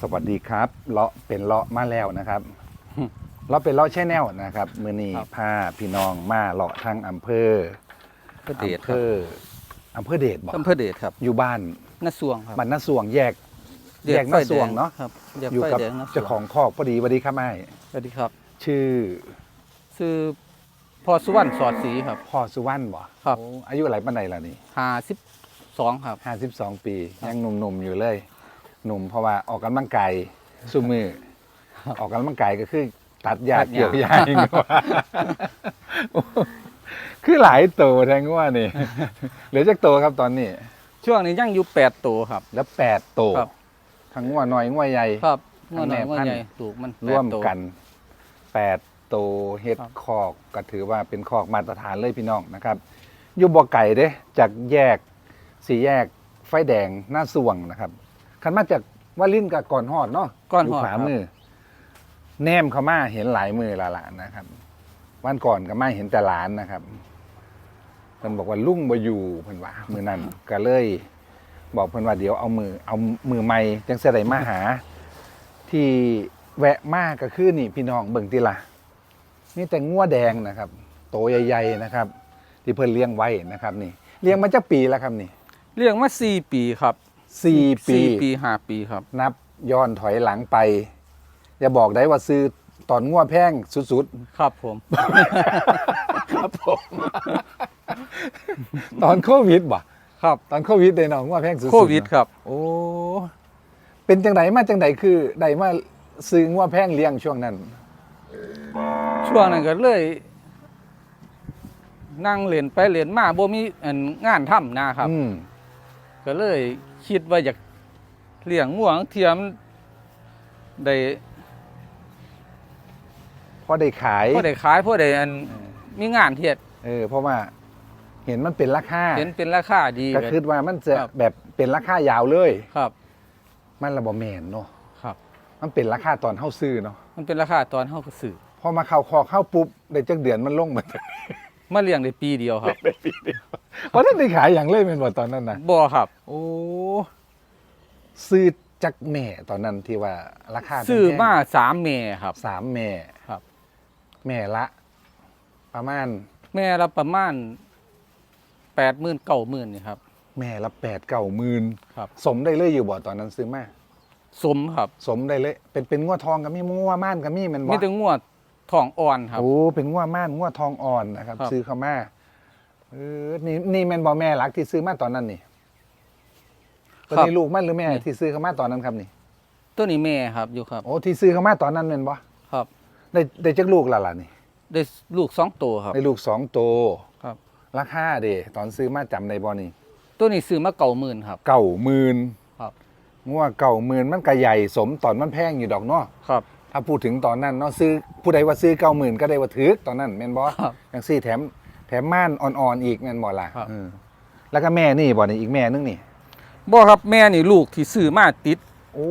สวัสดีครับเลาะเป็นเลาะมาแล้วนะครับ เลาะเป็นเลาะแช่แนวนะครับมือนี้ครับ พาพี่น้องมาเลาะทางอำเภอพระเดชอำคเภรับออำเภอเดชบอกอำเภอเดชครับอยู่บ้านนาสวงครับบ้านนาสวงแยก แยกนาสวงเนาะครับแยกอยู่ไฟกับแดงนาสวงเจ้าของคอกพอดีสวัสดีครับไอ้สวัสดีครับชื่อชื่อพ่อสุวรรณสอดศรีครับ พ่อสุวรรณบ่ครับ โอ้อายุอะไรปานใดล่ะนี่ห้าสิบสองครับ ห้าสิบสองปีครับยังหนุ่มๆอยู่เลย หนุ่มเพราะว่าออกกำลังกายสุมือ ออกกำลังกายก็คือ ตัดหญ้าตัดหญ้าเกี่ยวหญ้าอย่างนี้ว่าคือหลายโตแทงว่านี่เหลือจักโตครับตอนนี้ ช่วงนี้ยังอยู่แปดตัวครับ แล้วแปดโตครับ ทั้งงัวน้อยงัวใหญ่ ครับงวดหน่อยแม่งวดพันธุ์ ใหญ่ถูกมันแปดร่วมตัว กันแปดโตเฮ็ดครับ คอกก็ถือว่าเป็นคอกมาตรฐานเลยพี่น้องนะครับอยู่บ่อไก่เด้จากแยกสี่แยกไฟแดงหน้าสวงนะครับ คันมาจากวาลินกับก่อนฮอดเนาะก้อนอยู่หอดขวาครับ มือแนมเขามาเห็นหลายมือและละนะครับ วันก่อนก็มาเห็นแต่หลานนะครับเพิ่นบอกว่าลุงบ่อยู่เพิ่นว่ามือนั้นก็เลย บอกเพิ่นว่าเดี๋ยวเอามือเอามือใหม่จังสิได้มาหา ที่แวะมากก็คือนี่พี่น้องเบิ่งติละนี่แต่งัวแดงนะครับ โตใหญ่ๆนะครับ ที่เพิ่นเลี้ยงไว้นะครับ นี่เลี้ยงมาจะปีแล้วครับนี่ เลี้ยงมาสี่ปีครับ สี่ปีสี่ปีห้าปีครับ นับย้อนถอยหลังไป อย่าบอกได้ว่าซื้อตอนงัวแพงสุดครับผมๆครับผม ตอนโควิดบ่ครับ ตอนโควิดได้เนาะงัวแพงสุดๆ โควิดครับ โอ้ เป็นจังไดมาจังไดคือได้มาซื้องัวแพงเลี้ยงช่วงนั้น ช่วงนั้นก็เลย นั่งเล่นไปเล่นมาบ่มีอันงานทำนะครับอืมก็เลย คิดว่าอยากเลี้ยงง่วงเทียมได้พอได้ขายพอได้ขายพอได้อันมีงานเฮ็ดเออเพราะว่าเห็นมันเป็นราคาเห็นเป็นราคาดีก็คือว่ามันจะครับแบบเป็นราคายาวเลยครับ มันระบแมนเนาะครับ มันเป็นราคาตอนเข้าซื้อเนาะมันเป็นราคาตอนเฮาก็ซื้อพอมาเข้าคอเข้าปุ๊บได้จักเดือนมันลงมามาเลี้ยงได้ปีเดียวครับเพราะนั้นได้ขายอย่างเลยเป็นบ่ตอนนั้นนะบ่ครับ โอ้ซื้อจักแม่ตอนนั้นที่ว่าราคาแพงๆซื้อมาสามแม่ครับสามแม่ครับ แม่ละ ประมาณ แม่ละประมาณแปดหมื่นเก้าหมื่นนี่ครับ แม่ละแปดเก้าหมื่นครับ สมได้เลยอยู่บ่ตอนนั้นซื้อมาสมครับ สมได้เลย เป็นเป็นงัวทองกับมีงัวม่านกับมีแมันบ่มีแต่งวดทองอ่อนครับโอ้เป็นงัวม่านงัวทองอ่อนนะครับครับซื้อเข้ามา เออนี่นี่แม่นบ่แม่รักที่ซื้อมาตอนนั้นนี่ตัวนี้ลูกมันหรือแม่ที่ซื้อเข้ามาตอนนั้นครับนี่ ตัวนี้แม่ครับอยู่ครับ โอ้ที่ซื้อเข้ามาตอนนั้นแม่นบ่ครับ ได้ได้จักลูกและล่ะนี่ ได้ลูกสองตัวครับ ได้ลูกสองโตวครับ ราคาเด้ตอนซื้อมาจำได้บ่นี่ ตัวนี้ซื้อมาเก่าหมื่นครับ เก่าหมื่นครับงัวเก่าหมื่นมันก็ใหญ่สมตอนมันแพงอยู่ดอกเนาะครับถ้าพูดถึงตอนนั้นเนาะซื้อผู้ใดว่าซื้อเก้าหมื่นก็ได้ว่าถือตอนนั้นแม่นบ่ครับอย่างซี่แถม แถมม่านอ่อนๆอีกแม่นบ่ล่ะครับเออแล้วก็แม่นี่บ่นี่อีกแม่นึงนี่ บ่ครับแม่นี่ลูกที่ซื้อมาติดโอ้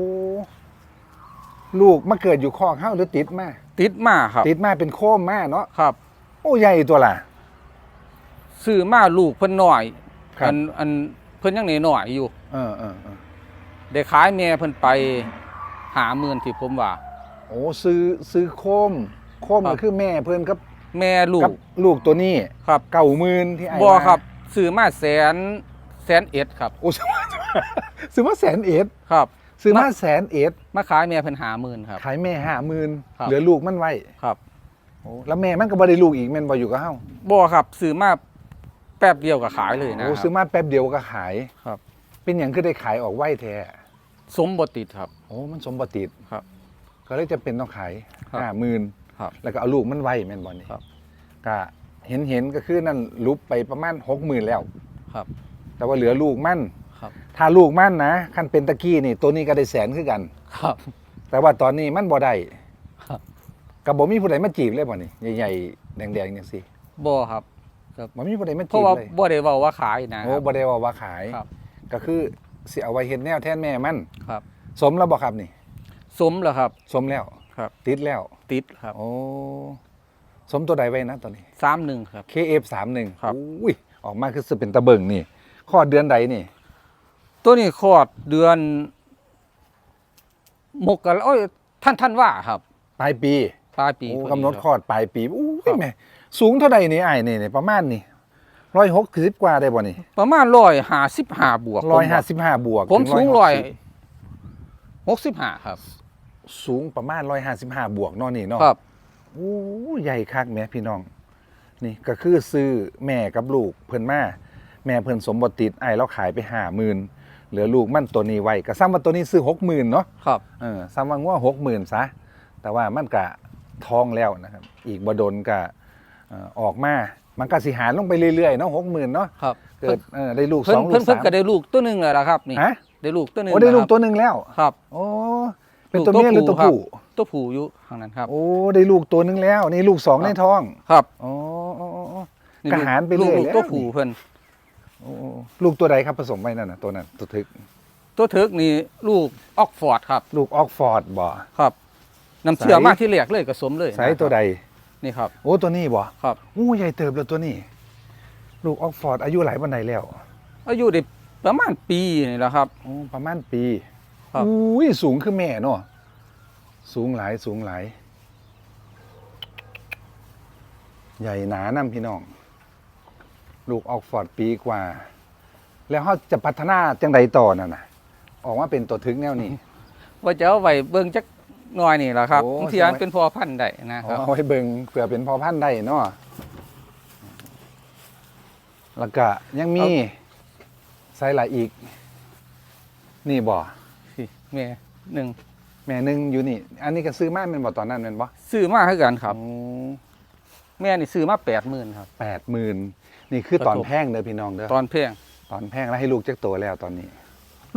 ลูกมาเกิดอยู่คอกเฮาหรือติดมาติดมาครับติดมาเป็นโคมมาเนาะครับโอ้ใหญ่ตัวล่ะ ซื้อมาลูกเพิ่นน้อยครับ อันอันเพิ่นยังน้อยๆอยู่ เออเออเออได้ขายแม่เพิ่นไปหาหมื่นที่ผมว่า โอ้ซื้อซื้อโคมโคมครัก็บ คือแม่เพิ่นกับ แม่ลูกักบลูกตัวนี้ครับเก่าหมื่นที่ไอ้บ่ว่าครับซื้อมาแสนแสนเอ็ดครับโอ้ซื้อมาซื้อมาแสนเอ็ดครับซื้อมามาแสนเอ็ดมาขายแม่เพิ่นหาหมื่นครับขายแม่ห้าหมื่นครับเหลือลูกมันไว้ครับโอ้แล้วแม่มันก็บ่ได้ลูกอีกแม่นบ่อยู่กับเฮาบ่ครับซื้อมาแป๊บเดียวก็ขายเลยนะโอ้คซื้อรับมาแป๊บเดียวก็ขายครับ เป็นอย่างคือได้ขายออกไว้แท้สมบ่ติดครับ โอ้มันสมบัติดครับ ก็เลยจะเป็นต้องขายครับห้าหมื่น ครับ แล้วก็เอาลูกมันไว้แม่นบ่นี่ครับ ก็เห็นเห็นก็คือนั่นลุบไปประมาณหกหมื่นแล้วครับ แต่ว่าเหลือลูกมันครับ ถ้าลูกมันนะคันเป็นตะกี้นี่ ตัวนี้ก็ได้แสนคือกัน ครับ แต่ว่าตอนนี้มันบ่ได้ครับก็บ่มีผู้ใดมาจีบเลยบ่นี่ใหญ่ๆแดงๆจังซี่บ่ครับบ่มีผู้ใดมาเพจีราะบว่าเลยบ่ได้เว้าว่าขายนะคโอ้รับบ่ได้ว่าว่าขายครับ ก็คือสิเอาไว้เฮ็ดแนวแทนแม่มันครับ สมแล้วบ่ครับนี่ สมแล้วครับ สมแล้ว ครับ ติดแล้ว ติดครับโอ้สมตัวใดไว้นะตอนนี้31ครับ KF31 ครับอุ้ยออกมาคือสิเป็นตะเบิงนี่ข้อดเดือนใดนี่ ตัวนี้คลอดเดือน มกกันโอ้ยท่านท่านว่าครับ ปลายปีปลายปีโอ้พอกำหนดครับคลอดปลายปีอู้ครัยบแม่สูงเท่าใดนี่ไอ้ายนี่นี่ประมาณนี่ร้อยหกสิบกว่าได้บ่นี่ประมาณร้อยห้าสิบห้าบวกร้อยห้าสิบห้าบวก ผมถึสูง160ร้อยหกสิบห้าครับ สูงประมาณร้อยห้าสิบห้าบวกเนอนี่เนาะครับโอ้ใหญ่คักแม่พี่น้อง นี่ก็คือซื้อแม่กับลูกเพิ่นมาแม่เพิ่นสมบติดไอ้ายเราขายไปห้าหมื่นเหลือลูกมันตัวนี้ไว้ก็ซ้ำว่าตัวนี้ซื้อหกหมื่นเนาะครับเออซ้ำว่างัวหกหมื่นซะแต่ว่ามันกะทองแล้วนะครับ อีกบดลกะออกมา มันก็สิหารลงไปเรื่อยๆเนาะหกหมื่นเนาะครับเกิดเออได้ลูกเพิ่สนองลูเพิ่นกเพิ่นสามก็ได้ลูกตัวหนึ่งแล้วล่ะครับนี่ฮะได้ลูกตัวหนึ่งโอ้ได้ลูกแล้ตัวหนึ่งแล้วครับ โอ้ เป็นตัวเมียหรือตัวผู้ตัวผู้อยู่ข้างนั้นครับ โอ้ได้ลูกตัวหนึ่งแล้วนี่ลูกสองครับในท้องครับโอ้โอ้โอ้โอ้นี่กระหารไปเรื่อยลูกแล้วตัวผู้เพิ่นโอ้ลูกตัวใดครับผสมไว้นั่นน่ะตัวนั้นตัวทึก ตัวเถิกนี่ลูกออกฟอร์ดครับ ลูกออกฟอร์ดบ่ครับน้ำเชื่อใส่มากที่แรกเลยก็สมเลยไซส์ตัวใดนี่ครับโอ้ตัวนี้บ่ครับโอ้ใหญ่เติบแล้วตัวนี้ ลูกออกฟอร์ดอายุหลายปันใดแล้ว อายุได้ประมาณปีนี่แหละครับโอ้ประมาณปี ครับ อุ้ยสูงคือแม่เนาะสูงหลายสูงหลาย ใหญ่หนานํพี่น้อง ลูกออกฟอร์ดปีกว่า แล้วเขาจะพัฒนาจังใดต่อน่ะนะออกมาเป็นตัวถึงแนวนี้ ว่าจะเอาไว้เบิ่งจักหน่อยนี่แหละครับโอ้ บางทีอันเป็นพอพันธุ์ได้นะครับ เอาไว้เบิงเผื่อเป็นพอพันธุ์ได้เนาะแล้วก็ยังมีไซส์หลายอีก นี่บ่ แม่หนึ่งแม่หนึงอยู่นี่ อันนี้ก็ซื้อมาเป็นบ่ตอนนั้นเป็นบ่ซื้อมาให้กันครับอืมแม่นี่ซื้อมาแปดหมื่นครับแปดหมื่นนี่คือตอนครับผมแพงเด้อพี่น้องเด้อตอนเพลงตอนแพงแล้วให้ลูกจักโตแล้วตอนนี้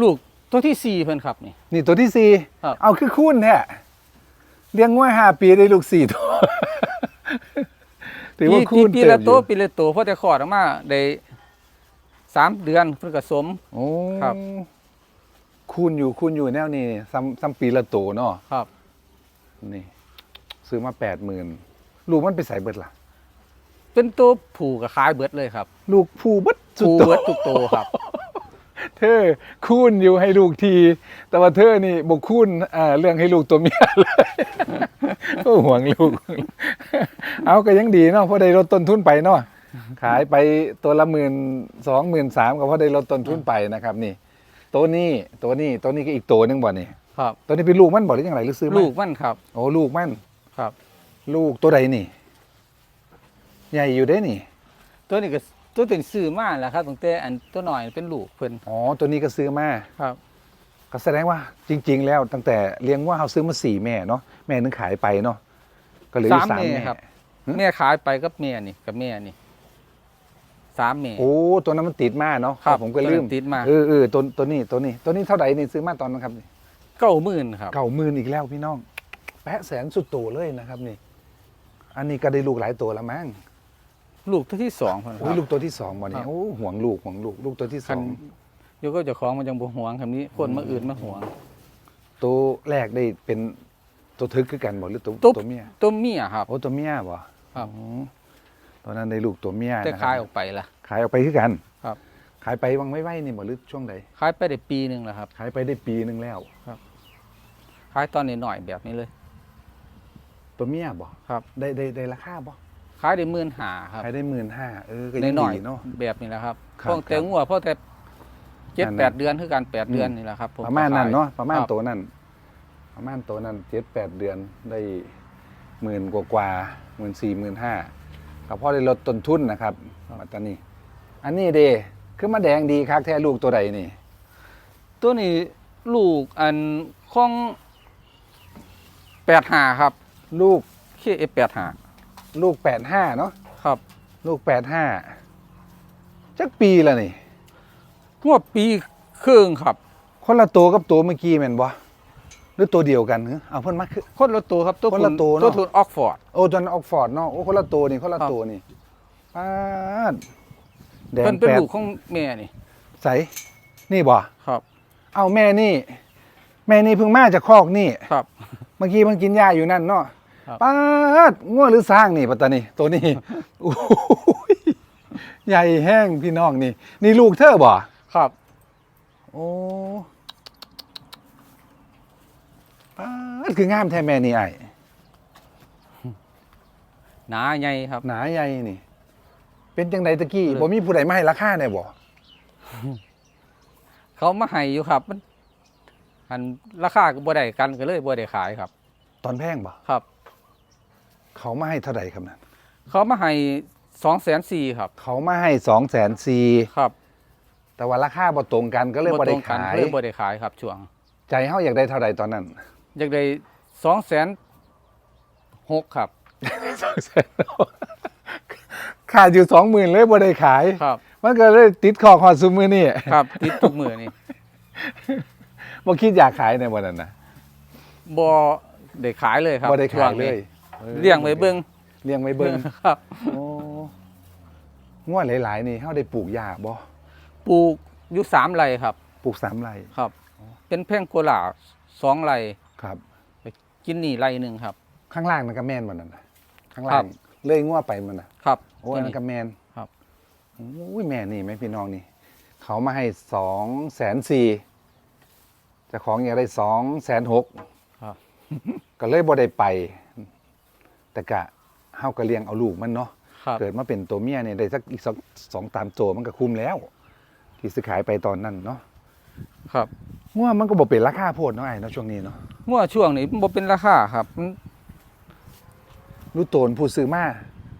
ลูกตัวที่สี่เพิ่นครับนี่ นี่ตัวที่สี่ครับเอาคือคุณแท้เลี้ยงง่วยห้าปีได้ลูกสี่ตัวถือว่าปีคุณปีเติละบอตัวยู่ปีละตัวเพราะแต่ขอดออกมาได้สามเดือนเพิ่นก็สมโอ้ครับ คุณอยู่คุณอยู่แนวนี้ซ้ำซ้ำปีละโตเนาะครับ นี่ ซื้อมาแปดหมื่นลูกมันไปใส่เบิดล่ะ เป็นตัวผูกับขายเบิดเลยครับลูกผู้เบิดสุดผูโต เบิดทุกตัวครับ เธอคุณอยู่ให้ลูกที แต่ว่าเธอนี่บกคุณอ่าเรื่องให้ลูกตัวเมียเลยโอ้ห่วงลูก เอาก็ยังดีเนาะเพราะได้ลดต้นทุนไปเนาะขายไปตัวละหมื่นสองหมื่นสามก็เพราะได้ลดต้นทุนไปนะครับ นี่ ตัวนี้ตัวนี้ตัวนี้ก็อีกตัวหนึงบ่นี่ครับ ตัวนี้เป็นลูกมันบ่หรือยังไรหรือซื้อมาลูกมันครับโอ้ลูกมัน ครับ ลูกตัวใดนี่ ใหญ่อยู่ได้นี่ ตัวนี้ก็ตัวเป็นซื้อมาแหล้วครับตั้งแต่อันตัวหน่อยเป็นลูกเพิ่นอ๋อ ตัวนี้ก็ซื้อมา ครับ ก็แสดงว่าจริง ๆ แล้วตั้งแต่เลี้ยงว่าเขาซื้อมาสี่แม่เนาะแม่นึงขายไปเนาะก็เหลืออยู่สาสามมแม่แม่ครับหึแม่ขายไปกับแม่นี่กับแม่นี่ สามแม่โอ้ตัวนั้นมันติดมาเนาะครับผมก็ลืมตัวนั้นติดมา เออเออตัวตัวนี้ตัวนี้ ตัวนี้เท่าไหร่นี่ซื้อมาตอนนั้นครับนี่เก้าหมื่นครับ เก่าหมื่นอีกแล้วพี่น้อง แปะแสนสุดโตเลยนะครับนี่ อันนี้ก็ได้ลูกหลายตัวแล้วมั้งลูกตัวที่สองเพิ่นคโอ้รัยบ ลูกตัวที่สองบ่เนี่ครัยบ โอ้ห่วงลูกห่วงลูกลูกตัวที่สคัอนงโยก็เจ้าของมันยังบ่หวงคำนี้คนมาอื่นมาหวงตัวแรกได้เป็นตัวทึกคือกันบ่หรือตัวตัวตัวเมียตัวเมียครับ โอ้ตัวเมียบ่ครับ อืมต อนนั้นได้ลูกตัวเมียแต่นะครับขายออกไปล่ะ ขายออกไปคือกันครับ ขายไปวังไม่ไหวนี่บ่หรือช่วงใดขายไปได้ปีหนึ่งแล้วครับ ขายไปได้ปีหนึงแล้ว ขายตอนนี้หน่อยๆแบบนี้เลย ตัวเมียบ่ครับ ได้ได้ได้ราคาบ่ขายได้หมื่นหาครับขายได้หมื่นห้าเออก็ในยังหน่อยดีเนาะแบบนี้แหละครับครับพวกแต่งัวเพราะแต่เจ็ดนั่นแปดน่ะเดือนคือกันแปดอืม เดือนนี่แหละครับผประมาณนั้นก็ขยเนาะประมาณครับตัวนั้น ประมาณตัวนั้นเจ็ดแปดเดือนได้หมื่นกว่ากว่าหมื่นสี่หมื่นห้า ก็พอได้ลดต้นทุนนะครับมาตอนนี้ อันนี้เดคือมาแดงดีคักแท้ลูกตัวใดนี่ ตัวนี้ลูกอันของแปดหาครับ ลูกเคเอแปดหาลูกแปดห้าเนาะครับ ลูกแปดห้าจักปีละนี่งวดปีครึ่งครับ คนละตัวกับตัวเมื่อกี้แม่นบ่ หรือตัวเดียวกันเหรอเอาเพิ่นมาคือ คนละตัวครับตัวคนละตัวเนอะ ตัวทุนออกฟอร์ด โอ้จนออกฟอร์ดเนาะโอ้คนละตัวนี่คนละครับ ตัวนี่ป้าดแดงเป็นเป็นแปดลูกของแม่นี่ใสนี่บ่ครับเอาแม่นี่ แม่นี่เพิ่งมาจากคอกนี่ ครับ เมื่อกี้มันกินหญ้าอยู่นั่นเนาะครับ ป้าดง่วหรือสร้างนี่ปัตตานีตัวนี้โอ้ยใหญ่แห้งพี่น้องนี่ นี่ลูกเธอบ่ ครับ โอ้ ป๊าดคืองามแท้แม่นี่ไอ้หนาใหญ่ครับ หนาใหญ่นี่ เป็นจังไดตะกี้เลยบ่มีผู้ใดมาให้ราคาแน่บ่เขามาให้อยู่ครับ มันอันราคาก็บ่ได้กันก็เลยบ่ได้ขายครับ ตอนแพงบ่ครับ เขามาให้เท่าไหร่ครับนั่นเขามาให้สองแสนสี่ครับ เขามาให้2 4 0 0 0ครับ แต่ว่าราคาบ่ตรงกันก็เลยบ่ตรได้งกันขายเลยบ่ได้ขายครับช่วง ใจเฮาอยากได้เท่าไหร่ตอนนั้น อยากได้สองแสนหกครับขาดอยู่สองหมื่นเลยบ่ได้ขาย ครับ มันก็เลยติดคอคอซุมือนี่ครับ ติดทุกมือนี่บ่คิดอยากขายในวันนั้นนะบ่ได้ขายเลยครับบ่ได้ช่วขางยเลนี้ยเลี้ยงไว้เบิ่งเลี้ยงไว้เบิ่งครับโอ้งวดหลาย ๆ นี่เฮาได้ปลูกหญ้าบ่ปลูกอยู่สามไร่ครับ ปลูกสามไร่ครับ เป็นแพ่งโกหลาสองไร่ ครับ กินนี่ไร่หนึ่งครับ ข้างล่างนั่นก็แม่นมันนั่นน่ะข้างครัล่างบเลยงัวไปมันน่ะครับ โอ้อันนั้นก็แม่นครับโอ้ยแม่นี่แม่พี่น้องนี่ เขามาให้สองแสนสี่เจะของอยากได้สองแสนหกครับก็เลยบ่ได้ไป แต่กะเฮาก็เลี้ยงเอาลูกมันเนาะครับเกิดมาเป็นตัวเมียเนี่ยได้สักอีกสองสองตามตัวมันก็คุ้มแล้ว ที่ซื้อขายไปตอนนั้นเนาะครับ ง่วมันก็บอกเป็นราคาโพดเนาะไอ้เนาะช่วงนี้เนาะงัวช่วงนี้บ่เป็นราคาครับมันรู้โตนผู้ซื้อมา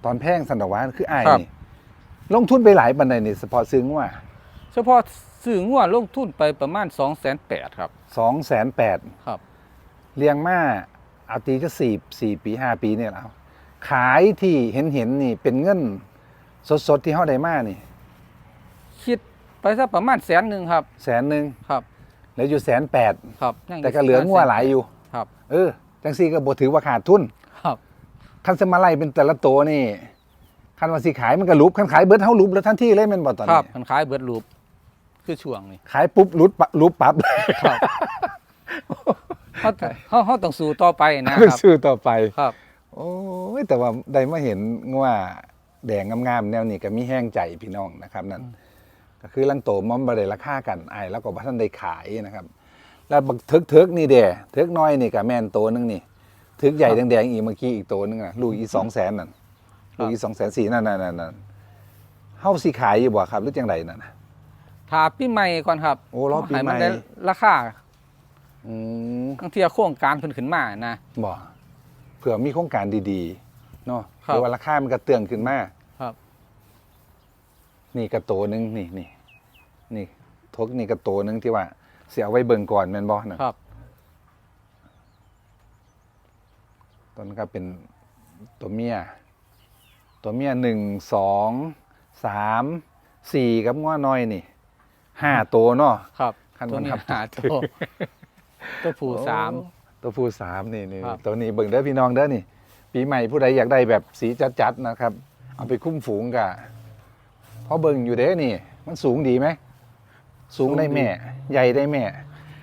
ตอนแพงสันดอกหวานคือไอ้ายครับ นี่ลงทุนไปหลายปันใดนี่เฉพาะซื้อง่วเฉพาะซื้องัวลงทุนไปประมาณ2 8 0 0 0ครับ สองแสนแปดครับ เลี้ยงมาเอาตีก็สี่สี่ปีห้าปีเนี่ยแล้วขายที่เห็นเห็นๆนี่เป็นเงิน สดๆที่เฮาได้มานี่คิดไปสักประมาณแสนหนึ่งครับ แสนหนึ่งครับเห ลืออยู่แสนแปดครับยังยู่แต่ก็เหลืองัวหลายอยู่ ครับ เออ จังซี่ก็บ่ถือว่าขาดทุน ครับคันสมาไลเป็นแต่ละตัวนี่คันว่าสิขายมันก็ลุบคันขายเบิดเฮาลุบแล้วทันทีเลยแม่นบ่ตอนครันี้บมันขายเบิดรูปคือช่วงนี้ขายปุ๊บลุดปะลุบปั๊บครับเขาเขาเขาต้องสู้ต่อไปนะครับซื้อต่อไปครับ โอ้ยแต่ว่าได้มาเห็นว่าแดงงามๆแนวนี้ก็มีแห้งใจพี่น้องนะครับนั่น ก็คือลังโตมอมบ่ได้ราคากันไอ้ายแล้วก็บ่ทันได้ขายนะครับ แล้วบักทึกๆนี่เด้ทึกน้อยนี่ก็แม่นโตนึงนี่ทึกใหญ่ครับแดงๆอีกเมื่อกี้อีกโตนึงอะลูกอี200,000นั่นลูกอี200,000นั่นนั่นๆๆเฮาสิขายอยู่บ่ครับหรือจังไดนั่นน่ะถาปีใหม่ก่อนครับโอ้รอบปีใหม่ให้นได้ราคาอืมบางทีโครงการเพิ่นขึ้นมานะบ่เผื่อมีโครงการดีๆเนาะครับหรือว่าราคามันก็เตือนขึ้นมาครับ นี่กระโตหนึงนี่นี่นี่ทกนี่กระโตหนึงที่ว่าเสียเอาไว้เบิ่งก่อนแม่นบ่น่ะครับตอนนนก็เป็นตัวเมีย ตัวเมียหนึ่งสองสามสี่กับง้อน้อยนี่ห้าตัวเนาะครับขั้นตัวนี้บังคับหาตัวตัวผู้สามโอ้ตัวผู้สามนี่นี่ครับตัวนี้เบิ่งเด้อพี่น้องเด้อนี่ ปีใหม่ผู้ใดอยากได้แบบสีจัดๆนะครับ เอาไปคุ้มฝูงกะ เพราะเบิ่งอยู่เด้อนี่ มันสูงดีไหม สูงได้แม่ ใหญ่ได้แม่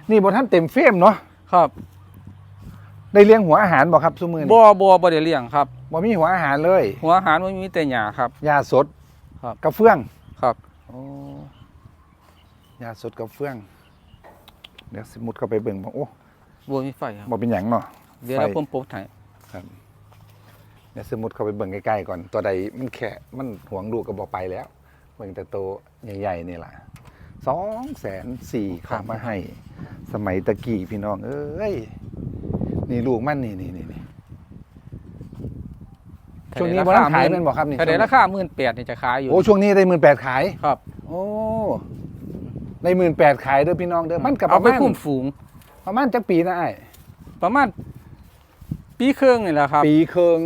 นี่บนท่านเต็มเฟรมเนาะครับได้เลี้ยงหัวอาหารบ่ครับซุมือนี่บัวบัวบ่ได้เลี้ยงครับบ่มีหัวอาหารเลย หัวอาหารมันมีแต่หญ้าครับยาสดครับกระเฟื่องครับโอ้ยาสดกระเฟื่อง เดี๋ยวสมุดเข้าไปเบิ่งบ่โอ้บัวมีไฟครับบ่เป็นหยังเนาะเดี๋ยวเราไฟผมปลูกให้ครับเดี๋ยวสมุดเข้าไปเบิ่งใกล้ๆก่อน ตัวใดมันแค่มันหวงลูกก็บ่ไปแล้ว เบิ่งแต่โตวใหญ่ๆนี่ล่ะสองแสนสี่เขามาให้ สมัยตะกี้พี่น้อง เอ้ย นี่ลูกมันนี่นี่นี่นี่ช่วงนี้บ่ทันขายแม่นบ่ครับนี่ถ้าได้ราคาหมื่นแปดนี่จะขายอยู่ โอ้ช่วงนี้ได้หมื่นแปดขาย ครับ โอ้ได้หมื่นแปดขายเด้อพี่น้องเด้อ มันกับปเอาระไปมาณคุ้มฝูง ประมาณจักปีนะไอ้ายประมาณปีครึ่งนี่แหละครับ ปีเคือง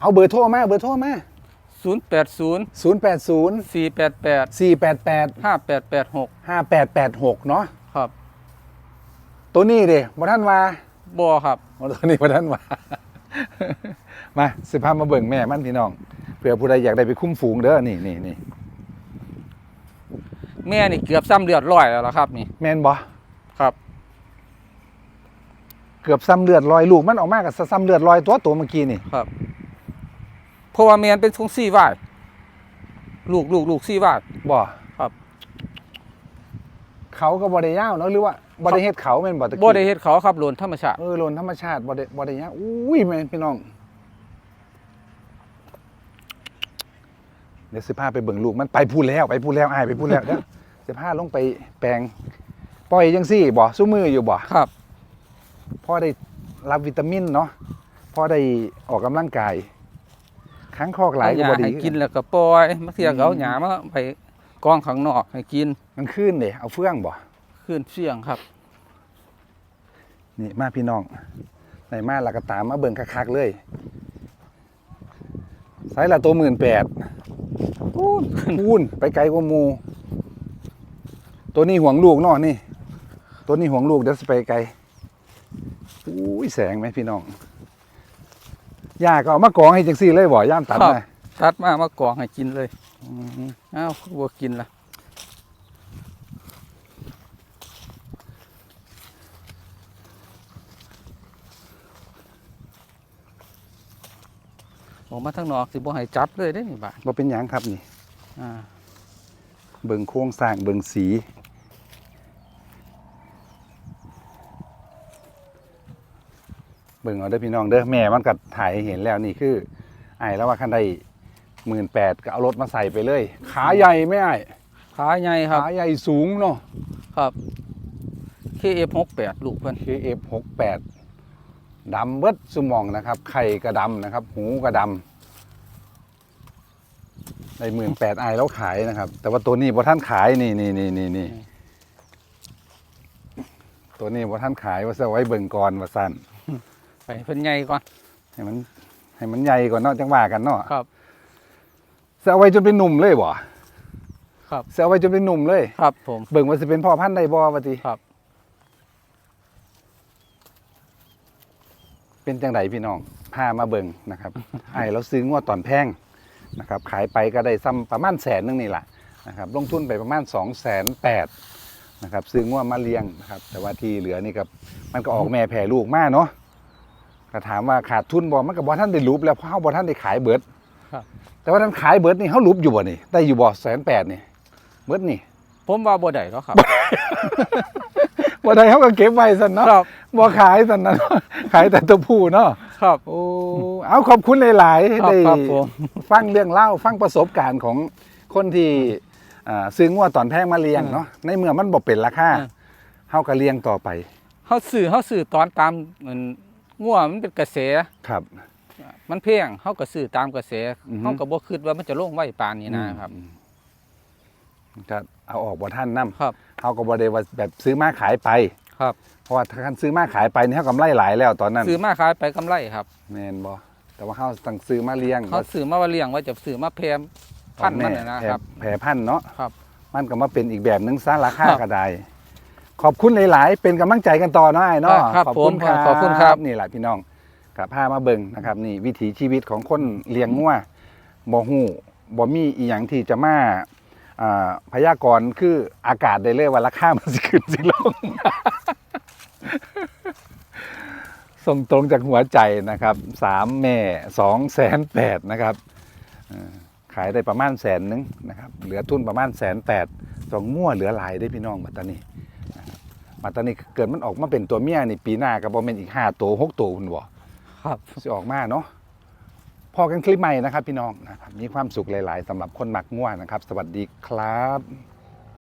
เอาเบอร์โทรมาเบอร์โทรมา ศูนย์แปดศูนย์ศูนย์แปดศูนย์สี่แปดแปดสี่แปดแปดห้าแปดแปดหกห้าแปดแปดหกเนาะครับ ตัวนี้เด้บ่ท่านว่าบัวครับโอ้ตัวนี้บ่ท่านว่า มาสิพามาเบิ่งแม่มันพี่น้องเผื่อผู้ใดอยากได้ไปคุ้มฝูงเด้อนี่นี่นี่แม่นี่เกือบซ้ำเลือดร้อยแล้วล่ะครับ นี่ แม่นบ่ครับ เกือบซ้ำเลือดลอยลูกมันออกมากับซ้ำเลือดลอยตัวตัวเมื่อกี้นี่ครับ เพราะว่าแม่นเป็นทรงซี่วาดลูกลูกลูกซี่วาด บ่ครับ เขาก็บ่ได้ยาวเนาะหรือว่าบ่ได้เฮ็ดเขาแม่นบ่ตะกี้บ่ได้เฮ็ดเขาครับโลนธรรมชาติเออโลนธรรมชาติบ่ได้บ่ได้หยังอุ้ยแม่นพี่น้องเดี๋ยวสิพาไปเบิ่งลูกมันไปพูดแล้วไปพูดแล้วอ้ายไปพูดแล้วเดี๋ยวสิพาลงไปแปลงปล่อยจังซี่บ่ซุมืออยู่บ่ครับพอได้รับวิตามินเนาะพอได้ออกกำลังกาย ครั้งคอกหลายเอก็หบ่ญ้าดีให้กินแล้วก็ปล่อยมาเที่ยก็เอาอืมหญ้ามาไปกองข้างนอกให้กินมันขึ้นเด้เอาเฟื่องบ่ขึ้นเสียงครับ นี่มาพี่น้องไหนมาและก็ตามมาเบิ่งคักๆเลยไซส์ละตัวหมื่นแปดพูนพูนไปไกลกว่าหมู ตัวนี้ห่วงลูกเนาะนี่ ตัวนี้ห่วงลูกเดี๋ยวสิไปไกลอุ้ยแสงไหมพี่น้อง ย่าก็เอามากองให้จังซี่เลยบ่ย่ามตัดครับนะตัดมามากองให้กินเลยอืมอ้าวบ่กินละออกมาทางนอกสิบ่ให้จับเลยได้นี่บาดบ่เป็นหยังครับนี่อ่าเบิ่งโครงสร้างเบิ่งสี เบิ่งเอาเด้อพี่น้องเด้อแม่มันก็ถ่ายให้เห็นแล้วนี่คือไอ้แล้วว่าคันใดหมื่นแปดก็เอารถมาใส่ไปเลย ขาใหญ่ไม่ไอ้ขาใหญ่ครับขาใหญ่สูงเนาะครับ KF68 ลูกเพิ่น KF68 ดำเบิดสุมองนะครับ ไข่กระดำนะครับ หูกระดำในหมื่นแปดไอแล้วขายนะครับ แต่ว่าตัวนี้พอท่านขายนี่นี่นี่นี่นี่ตัวนี้พอท่านขายว่าจะไว้เบิ่งก่อนว่าสั้น ไปเพิ่นใหญ่ก่อนให้มันให้มันใหญ่ก่อนเนาะจังว่ากันเนาะครับจะเอาไว้จนเป็นหนุ่มเลยบ่ครับจะเอาไว้จนเป็นหนุ่มเลย ครับ ผมเบิ่งว่าจะเป็นพ่อพันธุ์ใดบ่ว่าติครับ เป็นจังไดพี่น้องพามาเบิ่งนะครับไอ้เราซื้องวดตอนแพงนะครับ ขายไปก็ได้ซ้ำประมาณแสนนึงนี่แหละนะครับ ลงทุนไปประมาณ2องแสนแปดนะครับ ซื้องวดมาเลี้ยงนะครับ แต่ว่าที่เหลือนี่กับมันก็ออกแม่แผ่ลูกมากเนาะ ก็ถามว่าขาดทุนบ่มันก็บ่ท่านได้รูปแล้วเพราะเฮาบ่ท่านได้ขายเบิดครับแต่ว่าท่านขายเบิดนี่เฮารูปอยู่บ่นี่ได้อยู่บ่แสนแปดนี่เบิดนี่ ผมว่าบ่ได้หรอกครับบ่ได้เฮาก็เก็บไว้ซั่นเนาะครับบ่ขายซั่นนะขายแต่ตัวผู้เนาะครับโอ้เอาขอบคุณหลายๆให้ครับได้ครับผมฟังเรื่องเล่าฟังประสบการณ์ของคนที่อ่าซื้องัวตอนแพงมาเลี้ยงเนาะในเมื่อมันบ่เป็นราคาอืมเฮาก็เลี้ยงต่อไปเฮาซื้อเฮาซื้อตอนตามมัน งัวมันเป็นกระแสครับ มันแพงเฮาก็ซื้อตามกระแสอือฮึเฮาก็บ่คิดว่ามันจะลงไว้ปานนี้นะครับอืมก็เอาออกบ่ท่านนํครับเฮาก็บ่ได้ว่าแบบซื้อมาขายไป ครับ เพราะว่าถ้าคันซื้อมาขายไปนี่เฮากำไรหลายแล้วตอนนั้นซื้อมาขายไปกำไรครับ แม่นบ่แต่ว่าเฮาต้องซื้อมาเลี้ยงเขาซื้อมาว่าเลี้ยงไว่าจะซื้อมาแพมพันธุ์มันน่ะนะครับแผ่พันธุ์เนาะครับ มันก็มาเป็นอีกแบบหนึงซะราคาครับ ก็ได้ ขอบคุณหลาย ๆ เป็นกำลังใจกันต่อเนาะไอ้เนาะครับขอบคุณผมครับขอบคุณครับ นี่แหละพี่น้องกับพามาเบิ่งนะครับนี่วิถีชีวิตของคนเลี้ยงงัวบ่ฮู้บ่มีอีหยังที่จะมาอ่าพยากรณ์คืออากาศได้เลยว่าราคามันสิขึ้นสิลง ส่งตรงจากหัวใจนะครับสามแม่สองแสนแปดนะครับเอ่อขายได้ประมาณแสนหนึงนะครับ เหลือทุนประมาณแสนแปดสองมั่วเหลือหลายได้พี่น้องบัดตานี้ นะครับบัดตานี้เกิดมันออกมาเป็นตัวเมียนี่ปีหน้าก็บ่แม่นอีกห้าตัวหกตัวคุณบ่ครับสิออกมาเนาะพอกันคลิปใหม่นะครับ พี่น้องนะครับมีความสุขหลาย ๆสำหรับคนหมักง่วนะครับ สวัสดีครับ